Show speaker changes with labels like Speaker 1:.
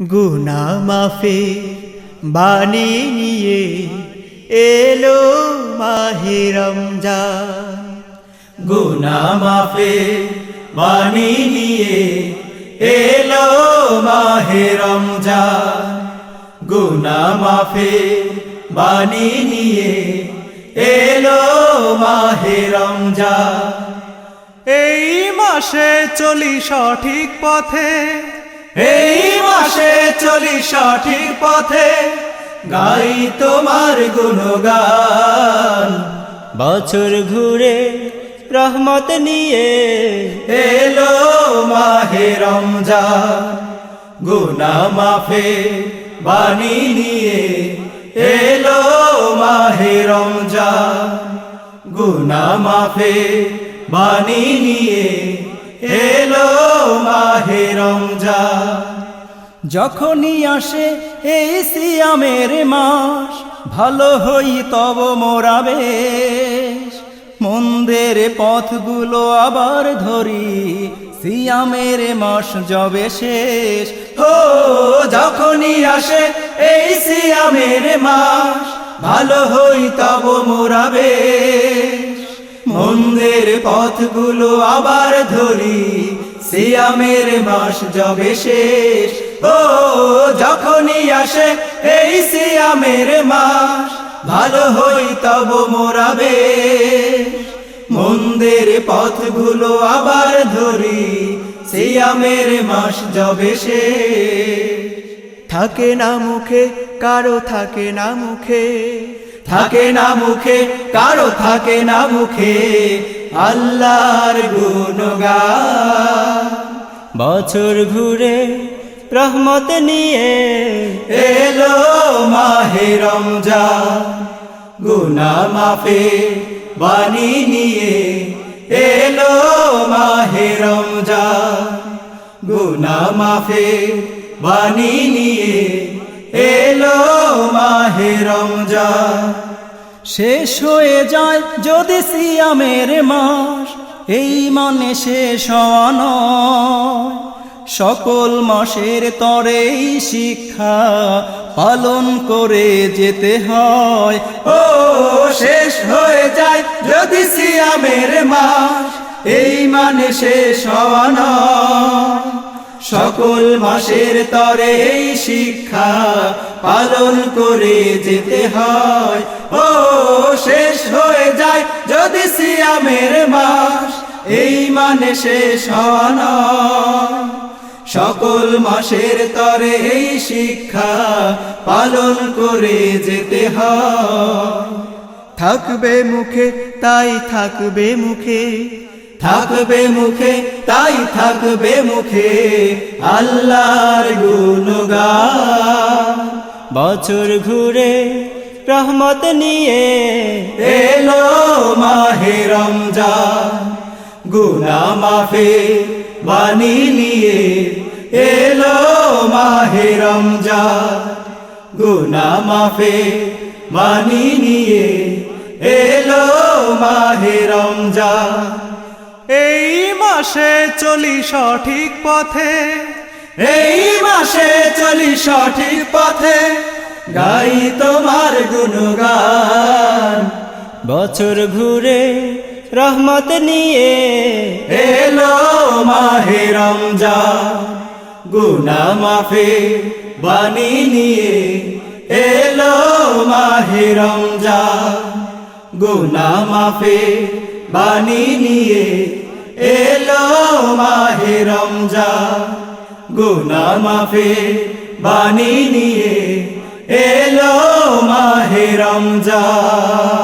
Speaker 1: গুনা মাফে বাণী নিয়ে এলো মাহে রমজান।
Speaker 2: গুনা মাফে বাণী নিয়ে এলো মাহে রমজান। গুনা মাফে বাণী নিয়ে এলো মাহে রমজান।
Speaker 3: এই মাসে চলি সঠিক পথে
Speaker 2: এই মাসে চলি সঠিক পথে গাই তোমার গুণগান।
Speaker 1: বছর ঘুরে রহমত নিয়ে
Speaker 2: এলো মাহে রমজান গুনা মাফে বাণী নিয়ে। এলো মাহে রমজান গুনা মাফে বাণী নিয়ে। এলো মাহে রমজান।
Speaker 4: যখনই আসে এই সিয়ামের মাস, ভালো হই তব মোরাবে মন্দের পথগুলো আবার ধরি, সিয়ামের মাস যবে শেষ।
Speaker 2: ও যখনই আসে এই সিয়ামের মাস, ভালো হই তব মোরাবে মন্দের পথগুলো আবার ধরি, সিয়ামের মাস যবে শেষ। ও, যখনই আসে এই সিয়ামের মাস, ভালো হই তব মোরাবে মন্দের পথগুলো আবার ধরি, সিয়ামের মাস যবে শেষ।
Speaker 1: থাকে না মুখে, কারও থাকে না মুখে
Speaker 2: থাকে না মুখে, কারও থাকে না মুখে আল্লাহর গুণগান।
Speaker 1: বছর ঘুরে রহমত নিয়ে
Speaker 2: এলো মাহে রমজান। গুনা মাফে বাণী নিয়ে এলো মাহে রমজান। গুনা মাফে বাণী নিয়ে এলো মাহে রমজান।
Speaker 4: শেষ হয়ে যায় যদি সিয়ামের মাস, এই মানে শেষ সকল মাসের তরেই শিক্ষা পালন করে যেতে হয়।
Speaker 2: ও, শেষ হয়ে যায় যদি সিয়ামের মাস, এই মানে শেষ হওয়া সকল মাসের তরে এই শিক্ষা পালন করে যেতে হয়। ও, শেষ হয়ে যায় যদি সিয়ামের মাস, এই মানে শেষ নয়। সকল মাসের তরে এই শিক্ষা পালন করে যেতে হয়।
Speaker 1: থাকবে মুখে, তাই থাকবে মুখে।
Speaker 2: থাকবে মুখে, তাই থাকবে মুখে আল্লাহর গুণগান।
Speaker 1: বছর ঘুরে রহমত নিয়ে
Speaker 2: এলো মাহে রমজান। গুনা মাফে বাণী নিয়ে এলো মাহে রমজান। গুনা মাফে বাণী নিয়ে এলো মাহে রমজান।
Speaker 3: এই মাসে চলি সঠিক পথে।
Speaker 2: এই মাসে চলি সঠিক পথে। গাই তোমার গুণগান।
Speaker 1: বছর ঘুরে রহমত নিয়ে
Speaker 2: এলো মাহে রমজান। গুনা মাফে বাণী নিয়ে এলো মাহে রমজান। গুনা মাফে বাণী নিয়ে রমজান গুনা মাফে বাণী নিয়ে এলো মাহে রমজান।